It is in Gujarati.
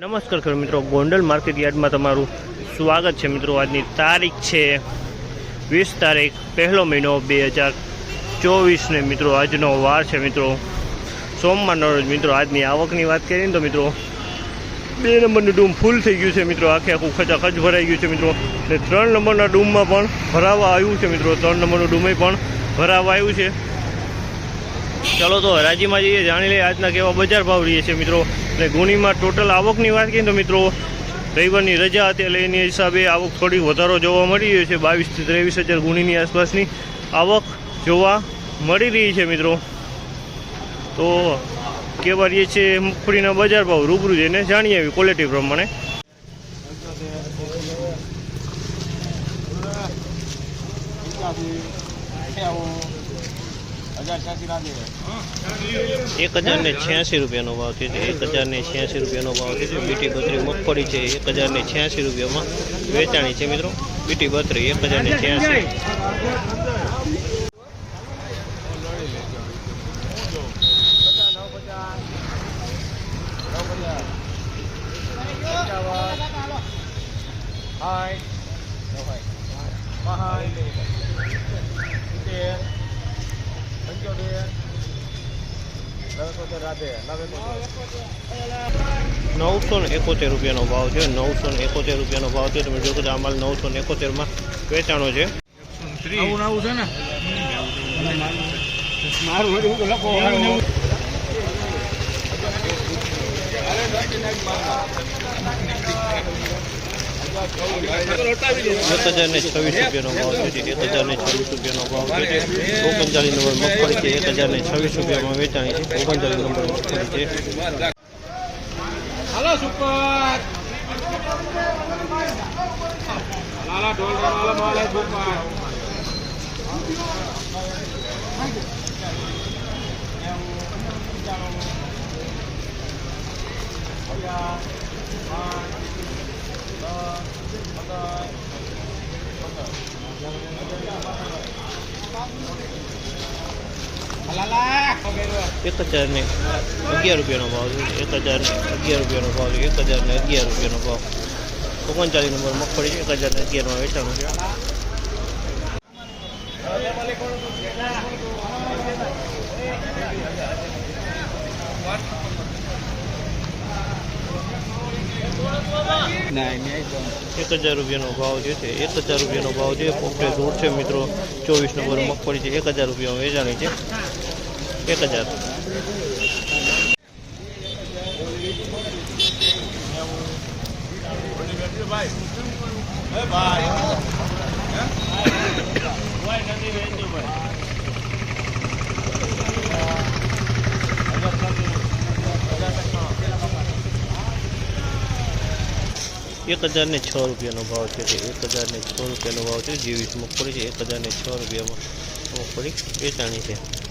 નમસ્કાર ખેડૂત મિત્રો, ગોંડલ માર્કેટ યાર્ડમાં તમારું સ્વાગત છે મિત્રો. આજની તારીખ છે વીસ તારીખ, પહેલો મહિનો બે હજાર ચોવીસને મિત્રો, આજનો વાર છે મિત્રો. સોમવારનો રોજ મિત્રો, આજની આવકની વાત કરીએ તો મિત્રો, બે નંબરનું ડૂમ ફૂલ થઈ ગયું છે મિત્રો. આખે આખું ખચાખચ ભરાઈ ગયું છે મિત્રો. ને ત્રણ નંબરના ડૂમમાં પણ ભરાવા આવ્યું છે મિત્રો. ત્રણ નંબરનું ડૂમે પણ ભરાવા આવ્યું છે. ચલો તો હરાજીમાં જઈએ. જાણી લઈએ આજના કેવા બજાર ભાવ રહીએ છે મિત્રો. અને ગુણીમાં ટોટલ આવકની વાત કરીએ તો મિત્રો, રવિવારની રજા હતી એટલે એની હિસાબે આવક થોડી વધારો જોવા મળી રહ્યો છે. બાવીસથી ત્રેવીસ હજાર ગુણીની આસપાસની આવક જોવા મળી રહી છે મિત્રો. તો કેવા રહીએ છે મગફળીના બજાર ભાવ રૂબરૂ જઈને જાણીએ આવી ક્વોલિટી પ્રમાણે. એક હજાર ને છ્યાસી રૂપિયાનો ભાવ થયો છે. એક હજાર ને છ્યાસી રૂપિયાનો ભાવ છે. બીટી બત્રી મગફળી છે એક હજાર ને છ્યાસી રૂપિયામાં વેચાણી છે મિત્રો. બીટી બત્રી એક હજાર ને છ્યાસી નવસો ને એકોતેર રૂપિયાનો ભાવ છે. નવસો ને એકોતેર રૂપિયાનો ભાવ છે. તમે જોશો તો આ માલ નવસો ને એકોતેરમાં વેચાણો છે. આવું આવું છે ને? મારું વળી હું તો લખો હારું. એક હજાર ને છવ્વીસ રૂપિયાનો ભાવ છે એક હજાર ને છવ્વીસ રૂપિયાનો ભાવ છે ઓગણચાલીસ નંબર મગફળી છે. એક હજાર ને છવ્વીસ રૂપિયામાં વેચાણી છે. ઓગણચાલીસ નંબર મગફળી એક હજાર ને અગિયાર રૂપિયાનો ભાવ છે. એક હજાર અગિયાર રૂપિયાનો ભાવ છે. એક હજાર ને અગિયાર રૂપિયાનો ભાવ. ઓગણચાલીસ નંબર મગફળી છે. એક હજાર ને અગિયારમાં વેચાણું છે. એક હજાર રૂપિયાનો ભાવ જે છે એક હજાર રૂપિયાનો ભાવ છે પોપટે દૂર છે મિત્રો ચોવીસ નંબર મગફળી છે એક હજાર રૂપિયામાં વેચાણી છે. એક હજાર. એક હજાર ને છ રૂપિયાનો ભાવ છે એક હજાર ને છ રૂપિયાનો ભાવ છે. જીવીસ મગફળી છે, એક હજાર ને છ રૂપિયામાં મગફળી વેચાણી છે.